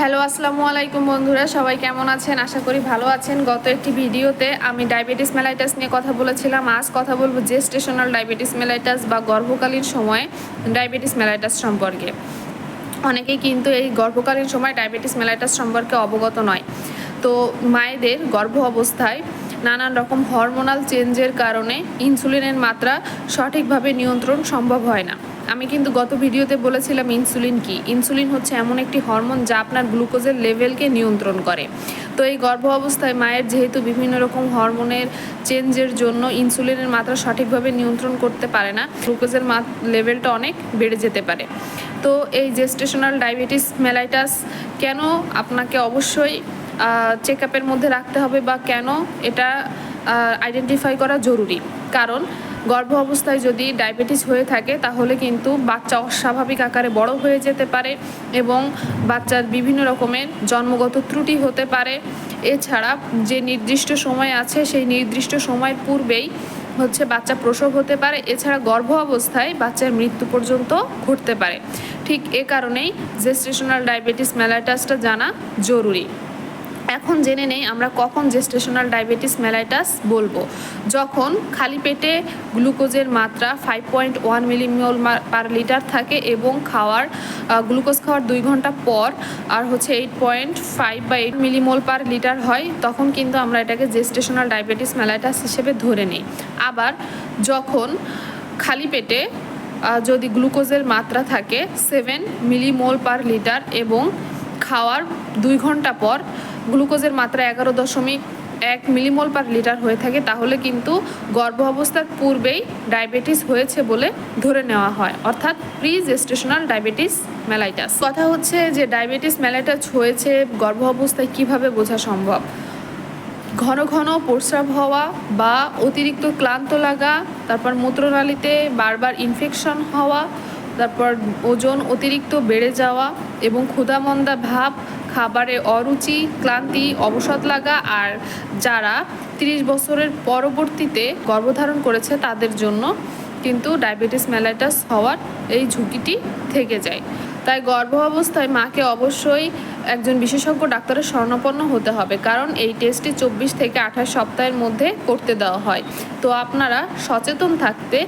Hello, আসসালামু আলাইকুম বন্ধুরা, সবাই কেমন আছেন? আশা করি ভালো আছেন। গত একটি ভিডিওতে আমি ডায়াবেটিস মেলাইটাস নিয়ে কথা বলেছিলাম। আজ কথা বলব জেস্টেশনাল ডায়াবেটিস মেলাইটাস বা গর্ভকালীন সময়ে ডায়াবেটিস মেলাইটাস সম্পর্কে। অনেকেই কিন্তু এই গর্ভকালীন সময় ডায়াবেটিস মেলাইটাস সম্পর্কে অবগত নয়। তো মায়েদের গর্ভ অবস্থায় নানান রকম হরমোনাল চেঞ্জের কারণে ইনসুলিনের মাত্রা সঠিকভাবে নিয়ন্ত্রণ সম্ভব হয় না। আমি কিন্তু গত ভিডিওতে বলেছিলাম ইনসুলিন কি? ইনসুলিন হচ্ছে এমন একটি হরমোন যা আপনার গ্লুকোজের লেভেলকে নিয়ন্ত্রণ করে। তো এই গর্ভ অবস্থায় মায়ের যেহেতু বিভিন্ন রকম হরমোনের চেঞ্জের জন্য ইনসুলিনের মাত্রা সঠিকভাবে নিয়ন্ত্রণ করতে পারে না, গ্লুকোজের লেভেলটা অনেক বেড়ে যেতে পারে। তো এই জেস্টেশনাল ডায়াবেটিস মেলাইটাস কেন আপনাকে অবশ্যই চেক আপের মধ্যে রাখতে হবে বা কেন এটা আইডেন্টিফাই করা জরুরি? কারণ গর্ভ অবস্থায় যদি ডায়াবেটিস হয়ে থাকে, তাহলে কিন্তু বাচ্চা অস্বাভাবিক আকারে বড় হয়ে যেতে পারে এবং বাচ্চার বিভিন্ন রকমের জন্মগত ত্রুটি হতে পারে। এছাড়া যে নির্দিষ্ট সময় আছে, সেই নির্দিষ্ট সময়ের পূর্বেই হচ্ছে বাচ্চা প্রসব হতে পারে। এছাড়া গর্ভ অবস্থায় বাচ্চার মৃত্যু পর্যন্ত ঘটতে পারে। ঠিক এ কারণেই জেস্টেশনাল ডায়াবেটিস মেলাইটাসটা জানা জরুরি। এখন জেনে নেই আমরা কখন জেস্টেশনাল ডায়াবেটিস মেলাইটাস বলব। যখন খালি পেটে গ্লুকোজের মাত্রা five point one millimole per litre থাকে এবং খাওয়ার গ্লুকোজ খাওয়ার দুই ঘণ্টা পর আর হচ্ছে এইট পয়েন্ট ফাইভ বা এইট মিলিমোল পার লিটার হয়, তখন কিন্তু আমরা এটাকে জেস্টেশনাল ডায়াবেটিস মেলাইটাস হিসেবে ধরে নিই। আবার যখন খালি পেটে যদি গ্লুকোজের মাত্রা থাকে সেভেন মিলিমোল পার লিটার এবং খাওয়ার দুই ঘণ্টা পর গ্লুকোজের মাত্রা এগারো দশমিক এক মিলিমোল পার লিটার হয়ে থাকে, তাহলে কিন্তু গর্ভ অবস্থার পূর্বেই ডায়াবেটিস হয়েছে বলে ধরে নেওয়া হয়। অর্থাৎ প্রি জেস্টেশনাল ডায়াবেটিস মেলাইটাস। কথা হচ্ছে যে ডায়াবেটিস মেলাইটাস হয়েছে গর্ভ অবস্থায় কীভাবে বোঝা সম্ভব? ঘন ঘন প্রস্রাব হওয়া বা অতিরিক্ত ক্লান্ত লাগা, তারপর মূত্রনালীতে বারবার ইনফেকশন হওয়া, তারপর ওজন অতিরিক্ত বেড়ে যাওয়া এবং ক্ষুধামন্দা ভাব খাবারে অরুচি, ক্লান্তি, অবসাদ লাগা আর যারা তিরিশ বছরের পরবর্তীতে গর্ভধারণ করেছে তাদের জন্য কিন্তু ডায়াবেটিস মেলাইটাস হওয়ার এই ঝুঁকিটি থেকে যায়। তাই গর্ভ অবস্থায় মাকে অবশ্যই একজন বিশেষজ্ঞ ডাক্তারের স্বর্ণপন্ন হতে হবে, কারণ এই টেস্টটি চব্বিশ থেকে আঠাশ সপ্তাহের মধ্যে করতে দেওয়া হয়। তো আপনারা সচেতন থাকতে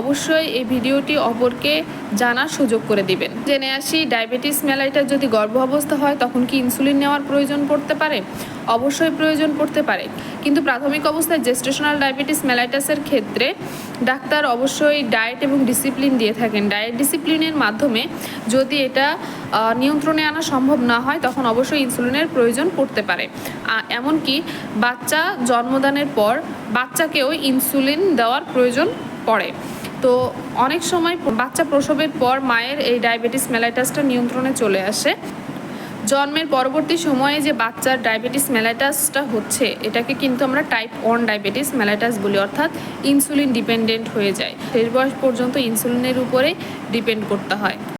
অবশ্যই এই ভিডিওটি অপরকে জানার সুযোগ করে দিবেন। জেনে আসি, ডায়াবেটিস মেলাইটার যদি গর্ভ অবস্থা হয়, তখন কি ইনসুলিন নেওয়ার প্রয়োজন পড়তে পারে? অবশ্যই প্রয়োজন পড়তে পারে। কিন্তু প্রাথমিক অবস্থায় জেস্টেশনাল ডায়াবেটিস মেলাইটাসের ক্ষেত্রে ডাক্তার অবশ্যই ডায়েট এবং ডিসিপ্লিন দিয়ে থাকেন। ডায়েট ডিসিপ্লিনের মাধ্যমে যদি এটা নিয়ন্ত্রণে আনা সম্ভব না হয়, তখন অবশ্যই ইনসুলিনের প্রয়োজন পড়তে পারে। এমনকি বাচ্চা জন্মদানের পর বাচ্চাকেও ইনসুলিন দেওয়ার প্রয়োজন পড়ে। তো অনেক সময় বাচ্চা প্রসবের পর মায়ের এই ডায়াবেটিস মেলাইটাসটা নিয়ন্ত্রণে চলে আসে। জন্মের পরবর্তী সময়ে যে বাচ্চার ডায়াবেটিস মেলাইটাসটা হচ্ছে, এটাকে কিন্তু আমরা টাইপ ওয়ান ডায়াবেটিস মেলাইটাস বলি, অর্থাৎ ইনসুলিন ডিপেন্ডেন্ট হয়ে যায়। শেষ বয়স পর্যন্ত ইনসুলিনের উপরে ডিপেন্ড করতে হয়।